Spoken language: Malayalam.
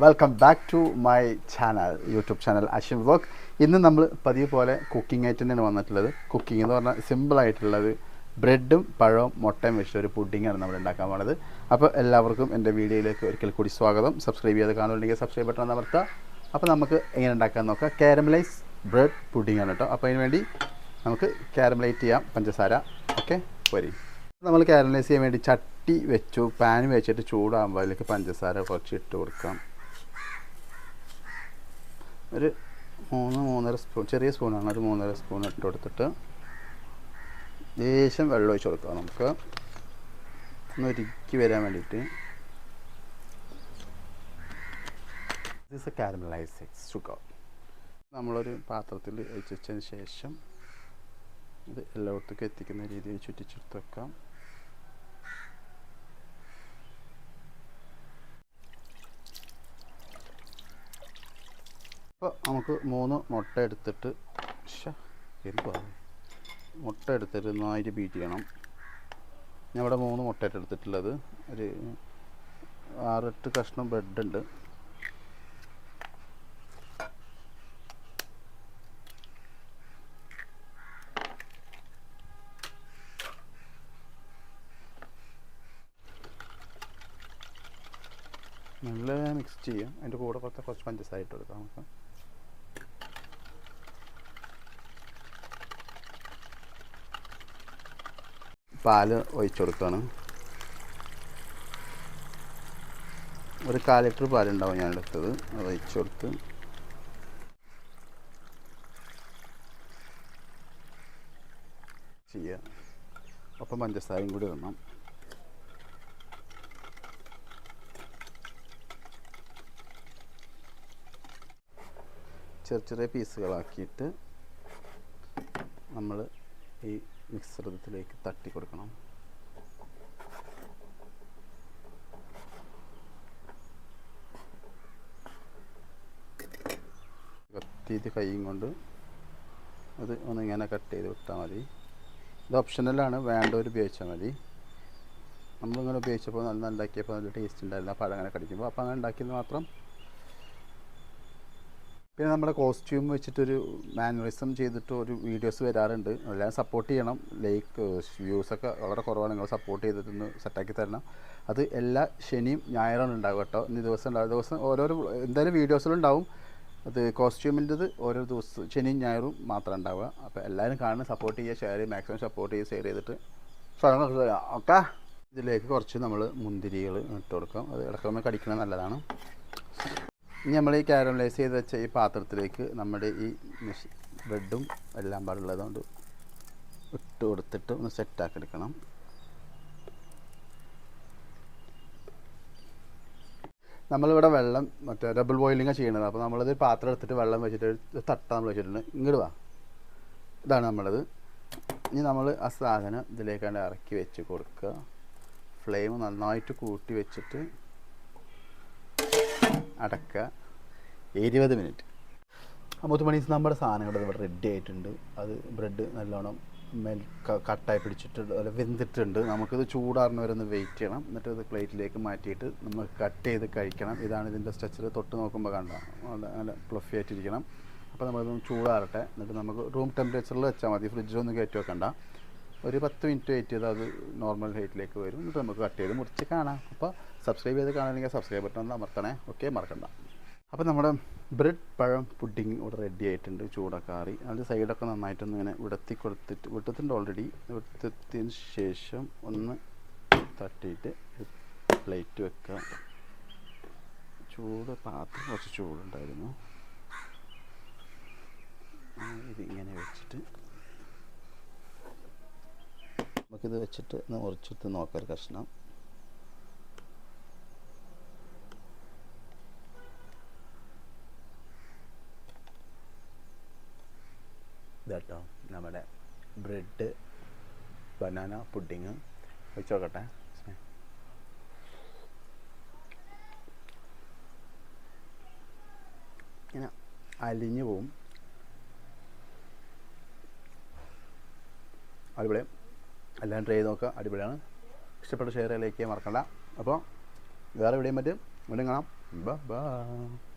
Welcome back to my channel YouTube channel Ashwin vlog ഇന്ന് നമ്മൾ പതിവ് പോലെ കുക്കിംഗ് ആയിട്ട് തന്നെയാണ് വന്നിട്ടുള്ളത്. കുക്കിംഗ് എന്ന് പറഞ്ഞാൽ സിമ്പിളായിട്ടുള്ളത് ബ്രെഡും പഴവും മുട്ടയും വെച്ചിട്ട് ഒരു പുഡിങ്ങാണ് നമ്മൾ ഉണ്ടാക്കാൻ പോണത്. അപ്പോൾ എല്ലാവർക്കും എന്റെ വീഡിയോയിലേക്ക് ഒരിക്കൽ കൂടി സ്വാഗതം. സബ്സ്ക്രൈബ് ചെയ്ത് കാണുന്നുണ്ടെങ്കിൽ സബ്സ്ക്രൈബ് ബട്ടൺ അമർത്തുക. അപ്പോൾ നമുക്ക് എങ്ങനെ ഉണ്ടാക്കാൻ നോക്കാം. കാരമലൈസ് ബ്രെഡ് പുഡിങ്ങാണ് കേട്ടോ. അപ്പോൾ അതിന് വേണ്ടി നമുക്ക് കാരമലൈറ്റ് ചെയ്യാം. പഞ്ചസാര. ഓക്കെ വരി. നമ്മൾ കാരമലൈസ് ചെയ്യാൻ വേണ്ടി ചട്ടി വെച്ചു പാൻ വെച്ചിട്ട് ചൂടാകുമ്പോൾ അതിലേക്ക് പഞ്ചസാര കുറച്ച് ഇട്ട് കൊടുക്കാം. ഒരു മൂന്ന് മൂന്നര സ്പൂൺ ചെറിയ സ്പൂണാണ്. ഒരു മൂന്നര സ്പൂൺ ഇട്ട് കൊടുത്തിട്ട് ലേശം വെള്ളം ഒഴിച്ച് കൊടുക്കുക നമുക്ക്. ഒന്ന് ഒരുക്കി വരാൻ വേണ്ടിയിട്ട്. ദിസ് എ കാരമലൈസ് ഷുഗർ നമ്മളൊരു പാത്രത്തിൽ ഒഴിച്ചതിന് ശേഷം ഇത് എല്ലായിടത്തേക്കും എത്തിക്കുന്ന രീതിയിൽ ചുറ്റിച്ചെടുത്ത് വെക്കാം. അപ്പോൾ നമുക്ക് മൂന്ന് മുട്ട എടുത്തിട്ട് എന്തുവാ? മുട്ട എടുത്തിട്ട് നന്നായിട്ട് ബീറ്റ് ചെയ്യണം. ഞാൻ ഇവിടെ മൂന്ന് മുട്ടയായിട്ട് എടുത്തിട്ടുള്ളത്. ഒരു ആറെട്ട് കഷ്ണം ബ്രെഡ് ഉണ്ട്. നല്ല മിക്സ് ചെയ്യാം. അതിന്റെ കൂടെ കുറച്ച് കുറച്ച് പഞ്ചസാര കൊടുക്കാം നമുക്ക്. പാൽ ഒഴിച്ചു കൊടുക്കുകയാണ്. ഒരു കാൽ ലിറ്റർ പാലുണ്ടാവും ഞാൻ എടുത്തത്. അത് ഒഴിച്ചു കൊടുത്ത് ചെയ്യുക. ഒപ്പം പഞ്ചസാരയും കൂടി ഇടണം. ചെറിയ ചെറിയ പീസുകളാക്കിയിട്ട് നമ്മൾ ഈ മിക്സറത്തിലേക്ക് തട്ടി കൊടുക്കണം. കത്തിയിട്ട് കൈയും കൊണ്ട് അത് ഒന്ന് ഇങ്ങനെ കട്ട് ചെയ്ത് വിട്ടാൽ മതി. ഇത് ഓപ്ഷനലാണ് വേണ്ടവർ ഉപയോഗിച്ചാൽ മതി. നമ്മളിങ്ങനെ ഉപയോഗിച്ചപ്പോൾ നല്ല ഉണ്ടാക്കിയപ്പോൾ നല്ല ടേസ്റ്റ് ഉണ്ടായിരുന്നു പഴം അങ്ങനെ കടിക്കുമ്പോൾ അപ്പോൾ അങ്ങനെ ഉണ്ടാക്കിയത് മാത്രം പിന്നെ നമ്മുടെ കോസ്റ്റ്യൂം വെച്ചിട്ടൊരു മാനുവലിസം ചെയ്തിട്ട് ഒരു വീഡിയോസ് വരാറുണ്ട്. എല്ലാം സപ്പോർട്ട് ചെയ്യണം. ലൈക്ക് വ്യൂസൊക്കെ വളരെ കുറവാണ്. നിങ്ങൾ സപ്പോർട്ട് ചെയ്തിട്ടൊന്ന് സെറ്റാക്കി തരണം. അത് എല്ലാ ശനിയും ഞായറാണ് ഉണ്ടാവുക കേട്ടോ. ഇന്ന് ദിവസം ഉണ്ടാവും. ദിവസം ഓരോരോ എന്തായാലും വീഡിയോസിലുണ്ടാവും അത് കോസ്റ്റ്യൂമിന്റെത് ഓരോ ദിവസം ശനിയും ഞായറും മാത്രം ഉണ്ടാവുക. അപ്പോൾ എല്ലാവരും കാണുന്ന സപ്പോർട്ട് ചെയ്യുക ഷെയർ ചെയ്യുക മാക്സിമം സപ്പോർട്ട് ചെയ്യുക ഷെയർ ചെയ്തിട്ട് ഓക്കെ? ഇതിലേക്ക് കുറച്ച് നമ്മൾ മുന്തിരികൾ ഇട്ട് കൊടുക്കാം. അത് ഇടയ്ക്കൊന്ന് കടിക്കുന്നത് നല്ലതാണ്. ഇനി നമ്മൾ ഈ കാരമലൈസ് ചെയ്ത് വെച്ച ഈ പാത്രത്തിലേക്ക് നമ്മുടെ ഈ മിഷ് ബ്രെഡും എല്ലാം പാടുള്ളതുകൊണ്ട് ഇട്ട് കൊടുത്തിട്ട് ഒന്ന് സെറ്റാക്കി എടുക്കണം. നമ്മളിവിടെ വെള്ളം മറ്റേ ഡബിൾ ബോയിലിംഗ് ചെയ്യണത്. അപ്പോൾ നമ്മളത് പാത്രം എടുത്തിട്ട് വെള്ളം വെച്ചിട്ട് തട്ട നമ്മൾ വെച്ചിട്ടുണ്ട്. ഇങ്ങോട്ട് വാ. ഇതാണ് നമ്മളത്. ഇനി നമ്മൾ ആ സാധനം ഇതിലേക്കാണ്ട് ഇറക്കി വെച്ച് കൊടുക്കുക. ഫ്ലെയിം നന്നായിട്ട് കൂട്ടി വെച്ചിട്ട് അടക്കുക. ഇരുപത് മിനിറ്റ്. അമ്പത് മണി നമ്മുടെ സാധനങ്ങൾ ഇവിടെ റെഡി ആയിട്ടുണ്ട്. അത് ബ്രെഡ് നല്ലോണം മെൽ കട്ടായി പിടിച്ചിട്ടുണ്ട് അല്ല വെന്തിട്ടുണ്ട്. നമുക്കിത് ചൂടാറിന് വരെ ഒന്ന് വെയിറ്റ് ചെയ്യണം. എന്നിട്ട് ഇത് പ്ലേറ്റിലേക്ക് മാറ്റിയിട്ട് നമ്മൾ കട്ട് ചെയ്ത് കഴിക്കണം. ഇതാണ് ഇതിന്റെ സ്ട്രക്ചർ തൊട്ട് നോക്കുമ്പോൾ കണ്ട? നല്ല പ്ലഫി ആയിട്ടിരിക്കണം. അപ്പോൾ നമ്മളിതൊന്ന് ചൂടാറട്ടെ. എന്നിട്ട് നമുക്ക് റൂം ടെമ്പറേച്ചറിൽ വെച്ചാൽ മതി. ഫ്രിഡ്ജിലൊന്നും കയറ്റി വെക്കണ്ട. ഒരു പത്ത് മിനിറ്റ് വെയിറ്റ് ചെയ്താൽ അത് നോർമൽ ഹൈറ്റിലേക്ക് വരും. എന്നിട്ട് നമുക്ക് കട്ട് ചെയ്ത് മുറിച്ച് കാണാം. അപ്പോൾ സബ്സ്ക്രൈബ് ചെയ്ത് കാണാനെങ്കിൽ സബ്സ്ക്രൈബ് ബട്ടൺ ഒന്ന് അമർത്തണേ. ഓക്കെ മറക്കണ്ട. അപ്പോൾ നമ്മുടെ ബ്രെഡ് പഴം പുഡിങ് ഇവിടെ റെഡി ആയിട്ടുണ്ട്. ചൂടക്കാറി അതിന്റെ സൈഡൊക്കെ നന്നായിട്ടൊന്ന് ഇങ്ങനെ വിടത്തി കൊടുത്തിട്ട് വിട്ടത്തിന്റെ ഓൾറെഡി വിട്ടത്തിന് ശേഷം ഒന്ന് തട്ടിയിട്ട് പ്ലേറ്റ് വെക്കുക ചൂട് പാത്രം കുറച്ച് ചൂടുണ്ടായിരുന്നു. ഇതിങ്ങനെ വെച്ചിട്ട് നമുക്കിത് വെച്ചിട്ട് ഒന്ന് ഉറച്ചിട്ട് നോക്കാം ഒരു കഷ്ണം. ഇതാട്ടോ നമ്മുടെ ബ്രെഡ് ബനാന പുഡിങ്. വെച്ച് നോക്കട്ടെ. ഇങ്ങനെ അലിഞ്ഞു പോവും. അടിപൊളി. എല്ലാം ട്രൈ ചെയ്ത് നോക്കുക. അടിപൊളിയാണ്. ഇഷ്ടപ്പെട്ട ഷെയർ ലൈക്ക് ചെയ്യാൻ മറക്കണ്ട. അപ്പോൾ വേറെ എവിടെയും പറ്റും. വീണ്ടും കാണാം. ബൈ